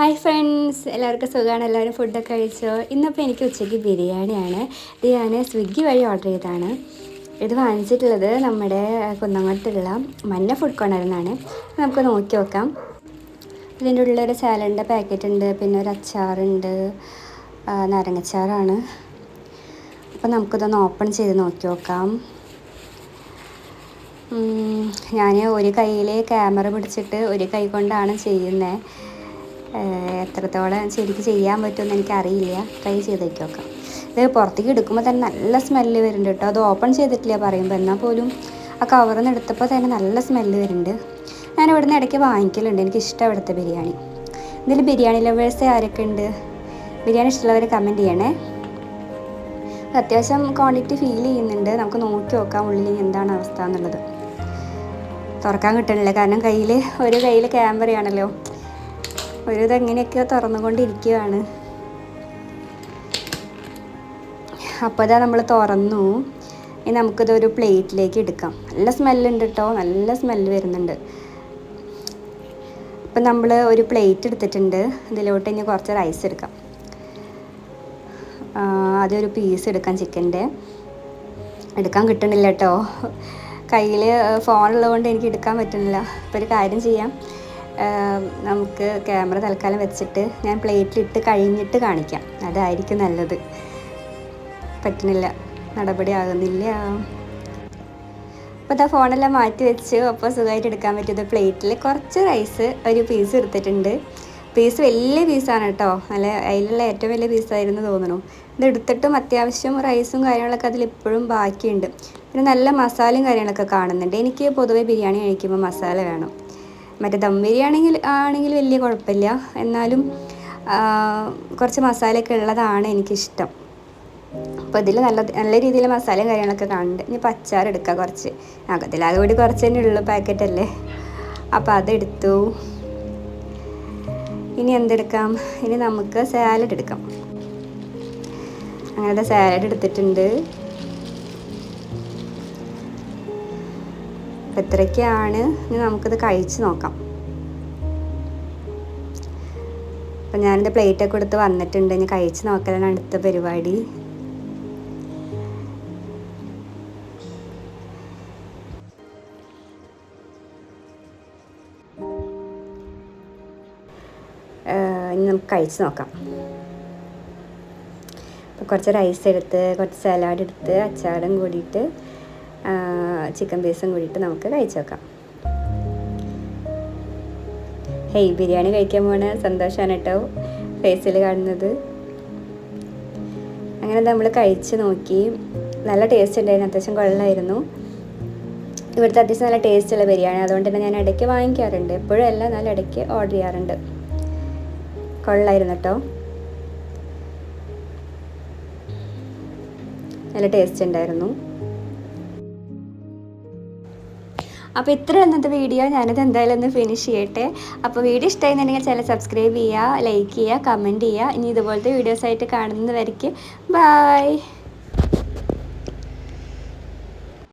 Hi friends എല്ലാവർക്കും സുഖമാണ്. എല്ലാവരും ഫുഡൊക്കെ കഴിച്ചോ? ഇന്നിപ്പോൾ എനിക്ക് ഉച്ചയ്ക്ക് ബിരിയാണിയാണ്. ഇത് ഞാൻ സ്വിഗ്ഗി വഴി ഓർഡർ ചെയ്തതാണ്. ഇത് വാങ്ങിച്ചിട്ടുള്ളത് നമ്മുടെ കുന്നങ്ങോട്ടുള്ള മഞ്ഞ ഫുഡ് കോർണറിൽ നമുക്ക് നോക്കി നോക്കാം. ഇതിന്റെ ഉള്ളിലൊരു സാലഡിന്റെ പാക്കറ്റ് ഉണ്ട് പിന്നെ ഒരു അച്ചാറുണ്ട് നാരങ്ങച്ചാറാണ്. അപ്പോൾ നമുക്കിതൊന്ന് ഓപ്പൺ ചെയ്ത് നോക്കി നോക്കാം. ഞാൻ ഒരു കയ്യിൽ ക്യാമറ പിടിച്ചിട്ട് ഒരു കൈ കൊണ്ടാണ് ചെയ്യുന്നത് എത്രത്തോളം ശരിക്കും ചെയ്യാൻ പറ്റുമെന്ന് എനിക്കറിയില്ല. ട്രൈ ചെയ്ത് നോക്കാം ഇത് പുറത്തേക്ക് എടുക്കുമ്പോൾ തന്നെ നല്ല സ്മെല്ല് വരുന്നുണ്ട് കേട്ടോ. അത് ഓപ്പൺ ചെയ്തിട്ടില്ല പറയുമ്പോൾ എന്നാൽ പോലും ആ കവറിൽ നിന്ന് എടുത്തപ്പോൾ തന്നെ നല്ല സ്മെല്ല് വരുന്നുണ്ട്. ഞാൻ ഇവിടുന്ന് ഇടയ്ക്ക് വാങ്ങിക്കലുണ്ട്. എനിക്ക് ഇഷ്ടം ഇവിടുത്തെ ബിരിയാണി. ഇതിൽ ബിരിയാണി ലവേഴ്സ് ആരൊക്കെ ഉണ്ട്? ബിരിയാണി ഇഷ്ടമുള്ളവർ കമന്റ് ചെയ്യണേ. അത്യാവശ്യം ക്വാണ്ടിറ്റി ഫീൽ ചെയ്യുന്നുണ്ട്. നമുക്ക് നോക്കി നോക്കാം ഉള്ളിൽ എന്താണ് അവസ്ഥ എന്നുള്ളത്. തുറക്കാൻ കിട്ടണില്ല. കാരണം കയ്യിൽ ഒരു കയ്യിൽ ക്യാമറയാണല്ലോ ഒരു ഇതെങ്ങനെയൊക്കെയോ തുറന്നുകൊണ്ടിരിക്കുകയാണ് അപ്പോൾ ഇതാ നമ്മൾ തുറന്നു. ഇനി നമുക്കിതൊരു പ്ലേറ്റിലേക്ക് എടുക്കാം. നല്ല സ്മെല്ലുണ്ട് കേട്ടോ നല്ല സ്മെല്ല് വരുന്നുണ്ട്. അപ്പം നമ്മൾ ഒരു പ്ലേറ്റ് എടുത്തിട്ടുണ്ട്. ഇതിലോട്ട് ഇനി കുറച്ച് റൈസ് എടുക്കാം. ആദ്യം ഒരു പീസ് എടുക്കാം ചിക്കന്റെ. എടുക്കാൻ കിട്ടണില്ല കേട്ടോ കയ്യിൽ ഫോണുള്ളതുകൊണ്ട് എനിക്ക് എടുക്കാൻ പറ്റുന്നില്ല. അപ്പോൾ ഒരു കാര്യം ചെയ്യാം. നമുക്ക് ക്യാമറ തൽക്കാലം വെച്ചിട്ട് ഞാൻ പ്ലേറ്റിലിട്ട് കഴിഞ്ഞിട്ട് കാണിക്കാം. അതായിരിക്കും നല്ലത്. പറ്റുന്നില്ല. നടപടി ആകുന്നില്ല. അപ്പോൾ ഇതാ ഫോണെല്ലാം മാറ്റി വെച്ച്. അപ്പോൾ സുഖമായിട്ട് എടുക്കാൻ പറ്റിയത് പ്ലേറ്റിൽ കുറച്ച് റൈസ് ഒരു പീസ് എടുത്തിട്ടുണ്ട്. പീസ് വലിയ പീസാണ് കേട്ടോ. നല്ല അതിലുള്ള ഏറ്റവും വലിയ പീസായിരുന്നു തോന്നുന്നു. ഇത് എടുത്തിട്ടും അത്യാവശ്യം റൈസും കാര്യങ്ങളൊക്കെ അതിലിപ്പോഴും ബാക്കിയുണ്ട്. പിന്നെ നല്ല മസാലയും കാര്യങ്ങളൊക്കെ കാണുന്നുണ്ട്. എനിക്ക് പൊതുവേ ബിരിയാണി കഴിക്കുമ്പോൾ മസാല വേണം. മറ്റേ ദം ബിരിയാണി ആണെങ്കിൽ വലിയ കുഴപ്പമില്ല. എന്നാലും കുറച്ച് മസാലയൊക്കെ ഉള്ളതാണ് എനിക്കിഷ്ടം. അപ്പോൾ ഇതിൽ നല്ല നല്ല രീതിയിൽ മസാലയും കാര്യങ്ങളൊക്കെ കാണുന്നുണ്ട് ഇനി പച്ചാർ എടുക്കുക കുറച്ച്. അകത്തിൽ കൂടി കുറച്ച് തന്നെ ഉള്ളു പാക്കറ്റല്ലേ അപ്പോൾ അതെടുത്തു. ഇനി എന്തെടുക്കാം? ഇനി നമുക്ക് സാലഡ് എടുക്കാം. അങ്ങനത്തെ സാലഡ് എടുത്തിട്ടുണ്ട്. അപ്പം എത്രയ്ക്കാണ് ഇനി നമുക്കിത് കഴിച്ച് നോക്കാം. അപ്പം ഞാനിത് പ്ലേറ്റൊക്കെ എടുത്ത് വന്നിട്ടുണ്ട്. ഇനി കഴിച്ച് നോക്കലാണ് അടുത്ത പരിപാടി. ഇനി നമുക്ക് കഴിച്ച് നോക്കാം. അപ്പോൾ കുറച്ച് റൈസ് എടുത്ത് കുറച്ച് സലാഡ് എടുത്ത് അച്ചാറും കൂടിയിട്ട് ചിക്കൻ പീസും കൂടിയിട്ട് നമുക്ക് കഴിച്ചു നോക്കാം. ഹേയ് ബിരിയാണി കഴിക്കാൻ പോണ സന്തോഷമാണ് കേട്ടോ ഫേസിൽ കാണുന്നത്. അങ്ങനെ നമ്മൾ കഴിച്ച് നോക്കി. നല്ല ടേസ്റ്റ് ഉണ്ടായിരുന്നു അത്യാവശ്യം കൊള്ളായിരുന്നു. ഇവിടുത്തെ അത്യാവശ്യം നല്ല ടേസ്റ്റ് ഉള്ള ബിരിയാണി. അതുകൊണ്ട് തന്നെ ഞാൻ ഇടയ്ക്ക് വാങ്ങിക്കാറുണ്ട്. എപ്പോഴും അല്ല നല്ല ഇടയ്ക്ക് ഓർഡർ ചെയ്യാറുണ്ട്. കൊള്ളായിരുന്നു കേട്ടോ. നല്ല ടേസ്റ്റ് ഉണ്ടായിരുന്നു. അപ്പോൾ ഇത്ര ഇന്നത്തെ വീഡിയോ ഞാനിത് എന്തായാലും ഒന്ന് ഫിനിഷ് ചെയ്യട്ടെ. അപ്പോൾ വീഡിയോ ഇഷ്ടമായിരുന്നുണ്ടെങ്കിൽ ചില സബ്സ്ക്രൈബ് ചെയ്യുക ലൈക്ക് ചെയ്യുക കമന്റ് ചെയ്യുക. ഇനി ഇതുപോലത്തെ വീഡിയോസായിട്ട് കാണുന്നവരേക്ക് ബായ്